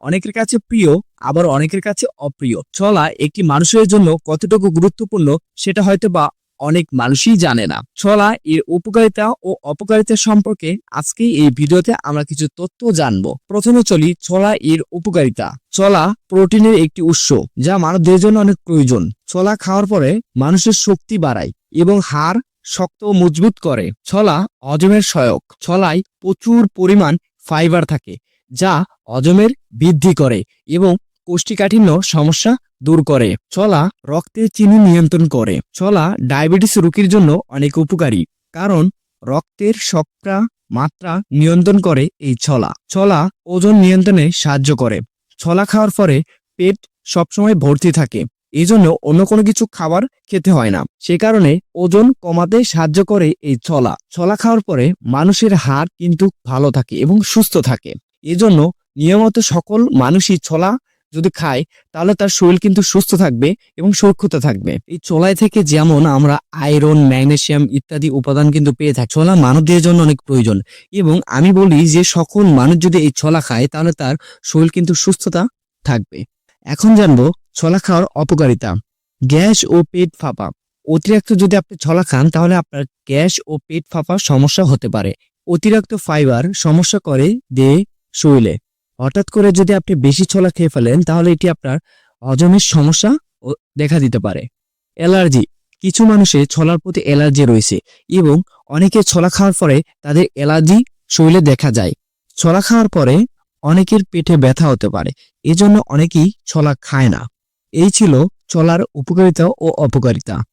অনেকের কাছে প্রিয়, আবার অনেকের কাছে অপ্রিয়। ছোলা একটি মানুষের জন্য কতটুকু গুরুত্বপূর্ণ, সেটা হয়তো বা অনেক মানুষই জানে না। ছোলা এর উপকারিতা ও অপকারিতা সম্পর্কে আজকে এই ভিডিওতে আমরা কিছু তথ্য জানব। প্রথমে চলি ছলা এর উপকারিতা। ছোলা প্রোটিনের একটি উৎস, যা মানবদের জন্য অনেক প্রয়োজন। ছোলা খাওয়ার পরে মানুষের শক্তি বাড়ায় এবং হাড় শক্ত মজবুত করে। ছলা হজমের সহায়ক। ছোলায় প্রচুর পরিমাণ ফাইবার থাকে। যা অজমের বৃদ্ধি করে এবং কোষ্ঠীকাঠিন্য সমস্যা দূর করে। ছলা রক্তে চিনি নিয়ন্ত্রণ করে। ছলা ডায়াবেটিস রোগীর জন্য অনেক উপকারী, কারণ রক্তের শর্করা মাত্রা নিয়ন্ত্রণ করে এই ছলা। ছলা ওজন নিয়ন্ত্রণে সাহায্য করে। ছলা খাওয়ার পরে পেট সবসময় ভর্তি থাকে এই জন্য অন্য কোনো কিছু খাবার খেতে হয় না। সে কারণে ওজন কমাতে সাহায্য করে এই ছলা। ছলা খাওয়ার পরে মানুষের হাড় কিন্তু ভালো থাকে এবং সুস্থ থাকে। এজন্য নিয়মিত সকল মানুষই ছোলা যদি খায়, তাহলে তার শরীর কিন্তু সুস্থ থাকবে এবং সুরক্ষিত থাকবে। এই ছোলায় থেকে যেমন আমরা আয়রন ম্যাগনেশিয়াম ইত্যাদি উপাদান কিন্তু পেয়ে থাকি। ছোলা মানবদের জন্য অনেক প্রয়োজন এবং আমি বলি যে সকল মানুষ যদি এই ছোলা খায়, তাহলে তার শরীর কিন্তু সুস্থতা থাকবে। এখন জানব ছোলা খাওয়ার অপকারিতা। গ্যাস ও পেট ফাঁপা। অতিরিক্ত যদি আপনি ছোলা খান, তাহলে আপনার গ্যাস ও পেট ফাঁপা সমস্যা হতে পারে। অতিরিক্ত ফাইবার সমস্যা করে, দেহে শরীরে হঠাৎ করে যদি আপনি বেশি ছোলা খেয়ে ফেলেন, তাহলে এটি আপনার হজমের সমস্যা দেখা দিতে পারে। অ্যালার্জি। কিছু মানুষের ছোলার প্রতি অ্যালার্জি রয়েছে এবং অনেকে ছোলা খাওয়ার পরে তাদের অ্যালার্জি শরীরে দেখা যায়। ছোলা খাওয়ার পরে অনেকের পেটে ব্যথা হতে পারে, এজন্য অনেকেই ছোলা খায় না। এই ছিল ছোলার উপকারিতা ও অপকারিতা।